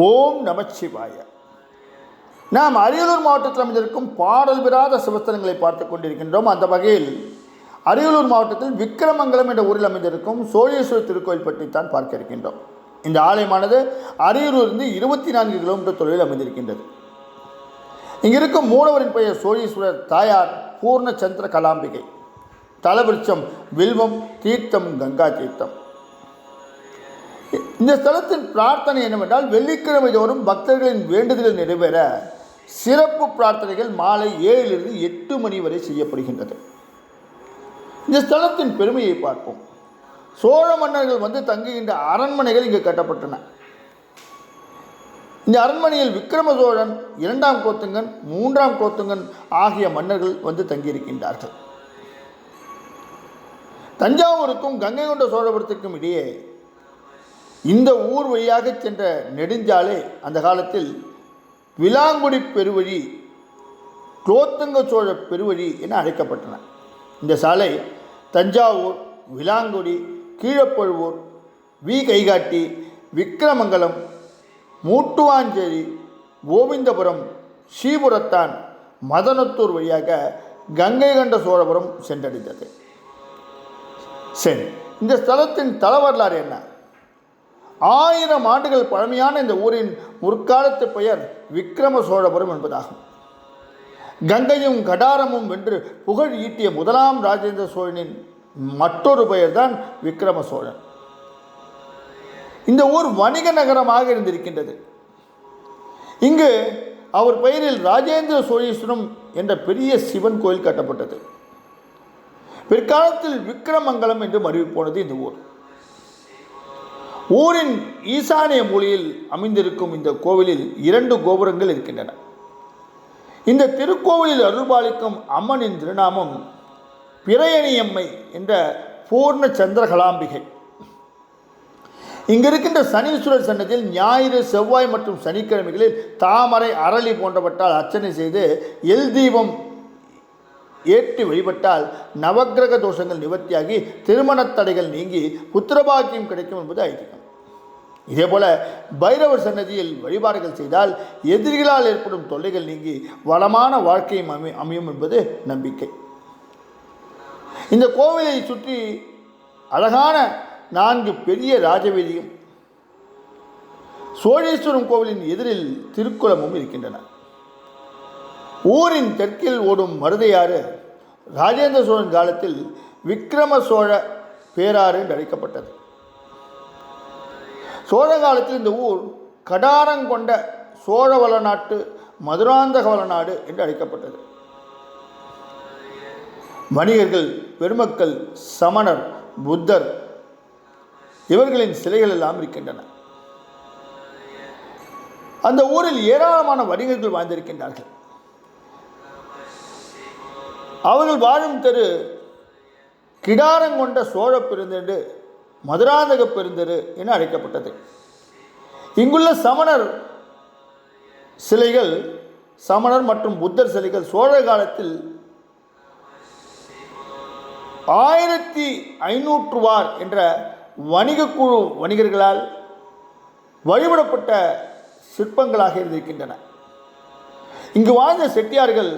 ஓம் நமச்சிவாய நாம் அரியலூர் மாவட்டத்தில் அமைந்திருக்கும் பாடல் பெறாத சிவஸ்தலங்களை பார்த்து கொண்டிருக்கின்றோம். அந்த வகையில் அரியலூர் மாவட்டத்தில் விக்கிரமங்கலம் என்ற ஊரில் அமைந்திருக்கும் சோழேஸ்வரர் திருக்கோயில் பற்றி தான் பார்க்க இருக்கின்றோம். இந்த ஆலயமானது அரியலூரிலிருந்து இருபத்தி நான்கு கிலோமீட்டர் தொலைவில் அமைந்திருக்கின்றது. இங்கே இருக்கும் மூலவரின் பெயர் சோழீஸ்வரர் தாயார் பூர்ணச்சந்திர கலாம்பிகை. தலவிருட்சம் வில்வம் தீர்த்தம் கங்கா தீர்த்தம். இந்த ஸ்தலத்தின் பிரார்த்தனை என்னவென்றால் வெள்ளிக்கிழமை தோறும் பக்தர்களின் வேண்டுதல்கள் நிறைவேற சிறப்பு பிரார்த்தனைகள் மாலை ஏழிலிருந்து எட்டு மணி வரை செய்யப்படுகின்றது. இந்த ஸ்தலத்தின் பெருமையை பார்ப்போம். சோழ மன்னர்கள் வந்து தங்குகின்ற அரண்மனைகள் இங்கு கட்டப்பட்டன. இந்த அரண்மனையில் விக்ரம சோழன் இரண்டாம் கோத்துங்கன் மூன்றாம் கோத்துங்கன் ஆகிய மன்னர்கள் வந்து தங்கியிருக்கின்றார்கள். தஞ்சாவூருக்கும் கங்கை கொண்ட சோழபுரத்துக்கும் இடையே இந்த ஊர் வழியாக சென்ற நெடுஞ்சாலை அந்த காலத்தில் விலாங்குடி பெருவழி குலோத்துங்க சோழ பெருவழி என அழைக்கப்பட்டன. இந்த சாலை தஞ்சாவூர் விலாங்குடி கீழப்பழுவூர் வி. கைகாட்டி விக்கிரமங்கலம் மூட்டுவாஞ்சேரி கோவிந்தபுரம் ஸ்ரீபுரத்தான் மதனத்தூர் வழியாக கங்கை கண்ட சோழபுரம் சென்றடைந்தது. சரி இந்த ஸ்தலத்தின் தல வரலாறு என்ன? ஆயிரம் ஆண்டுகள் பழமையான இந்த ஊரின் முற்காலத்து பெயர் விக்ரம சோழபுரம் என்பதாகும். கங்கையும் கடாரமும் வென்று புகழ் ஈட்டிய முதலாம் ராஜேந்திர சோழனின் மற்றொரு பெயர்தான் விக்ரம சோழன் இந்த ஊர் வணிக நகரமாக இருந்திருக்கின்றது. இங்கு அவர் பெயரில் ராஜேந்திர சோழீஸ்வரம் என்ற பெரிய சிவன் கோயில் கட்டப்பட்டது. பிற்காலத்தில் விக்கிரமங்கலம் என்று அறிவிப்போனது இந்த ஊர். ஊரின் ஈசானிய மொழியில் அமைந்திருக்கும் இந்த கோவிலில் இரண்டு கோபுரங்கள் இருக்கின்றன. இந்த திருக்கோவிலில் அருள்பாலிக்கும் அம்மனின் திருநாமம் பிரயணியம்மை என்ற பூர்ண சந்திரகலாம்பிகை இங்கு இருக்கின்ற சனீஸ்வரர் சன்னதியில் ஞாயிறு செவ்வாய் மற்றும் சனிக்கிழமைகளில் தாமரை அரளி போன்றவற்றால் அர்ச்சனை செய்து எல் தீபம் ஏற்றி வழிபட்டால் நவக்கிரக தோஷங்கள் நிவர்த்தியாகி திருமணத் தடைகள் நீங்கி புத்திரபாக்கியம் கிடைக்கும் என்பது ஐதீகம். இதேபோல பைரவர் சன்னதியில் வழிபாடுகள் செய்தால் எதிரிகளால் ஏற்படும் தொல்லைகள் நீங்கி வளமான வாழ்க்கையும் அமை அமையும் என்பது நம்பிக்கை. இந்த கோவிலை சுற்றி அழகான நான்கு பெரிய ராஜவீதியும் சோழேஸ்வரம் கோவிலின் எதிரில் திருக்குளமும் இருக்கின்றன. ஊரின் தெற்கில் ஓடும் மருதையாறு ராஜேந்திர சோழன் காலத்தில் விக்ரம சோழ பேராறு என்று அழைக்கப்பட்டது. சோழ காலத்தில் இந்த ஊர் கடாரங்கொண்ட சோழவள நாட்டு மதுராந்தகவள நாடு என்று அழைக்கப்பட்டது. வணிகர்கள் பெருமக்கள் சமணர் புத்தர் இவர்களின் சிலைகள் எல்லாம் இருக்கின்றன. அந்த ஊரில் ஏராளமான வணிகர்கள் வாழ்ந்திருக்கின்றார்கள். அவர்கள் வாழும் தெரு கிடாரங்கொண்ட சோழ பெருந்தென்று மதுராந்தக பெருந்தெரு என அழைக்கப்பட்டது. இங்குள்ள சமணர் சிலைகள் சமணர் மற்றும் புத்தர் சிலைகள் சோழ காலத்தில் ஆயிரத்தி ஐநூற்றுவார் என்ற வணிக குழு வணிகர்களால் வழிபடப்பட்ட சிற்பங்களாக இருந்திருக்கின்றன. இங்கு வாழ்ந்த செட்டியார்கள்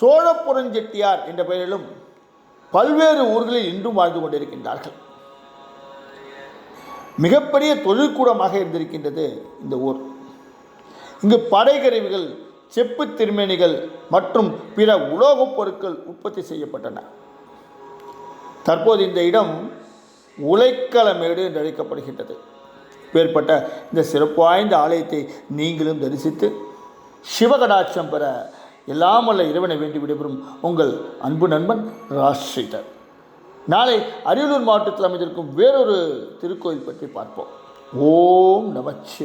சோழப்புரஞ்செட்டியார் என்ற பெயரிலும் பல்வேறு ஊர்களில் இன்றும் வாழ்ந்து கொண்டிருக்கின்றார்கள். மிகப்பெரிய தொழிற்கூடமாக இருந்திருக்கின்றது இந்த ஊர். இங்கு படைக்கருவிகள் செப்பு திருமேனிகள் மற்றும் பிற உலோகப் பொருட்கள் உற்பத்தி செய்யப்பட்டன. தற்போது இந்த இடம் உலைக்களமேடு என்று அழைக்கப்படுகின்றது. பேர்பட்ட இந்த சிறப்பு வாய்ந்த ஆலயத்தை நீங்களும் தரிசித்து சிவகடாட்சம் பெற எல்லாம் இறைவனை வேண்டி விடைபெறும் உங்கள் அன்பு நண்பன் ராஜ்ஸ்ரீதர் நாளை அரியலூர் மாவட்டத்தில் அமைந்திருக்கும் வேறொரு திருக்கோயில் பற்றி பார்ப்போம். ஓம் நமச்சிவாய